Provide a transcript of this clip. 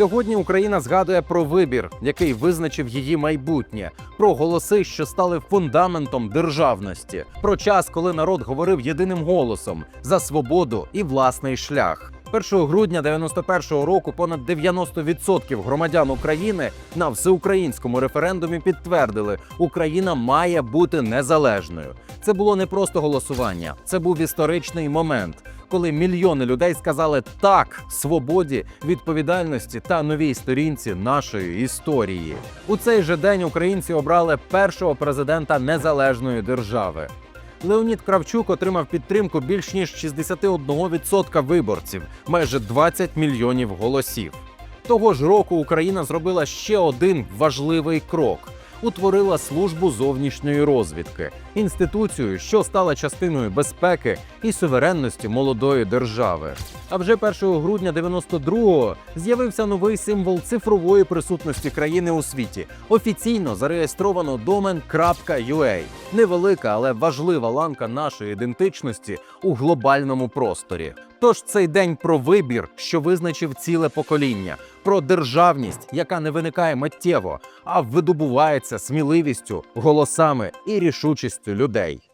Сьогодні Україна згадує про вибір, який визначив її майбутнє, про голоси, що стали фундаментом державності, про час, коли народ говорив єдиним голосом за свободу і власний шлях. 1 грудня 91-го року понад 90% громадян України на всеукраїнському референдумі підтвердили, Україна має бути незалежною. Це було не просто голосування, це був історичний момент, коли мільйони людей сказали так свободі, відповідальності та новій сторінці нашої історії. У цей же день українці обрали першого президента незалежної держави. Леонід Кравчук отримав підтримку більш ніж 61% виборців, майже 20 мільйонів голосів. Того ж року Україна зробила ще один важливий крок. Утворила службу зовнішньої розвідки, інституцію, що стала частиною безпеки і суверенності молодої держави. А вже 1 грудня 92-го з'явився новий символ цифрової присутності країни у світі. Офіційно зареєстровано домен невелика, але важлива ланка нашої ідентичності у глобальному просторі. Тож цей день про вибір, що визначив ціле покоління, про державність, яка не виникає миттєво, а видобувається сміливістю, голосами і рішучістю людей.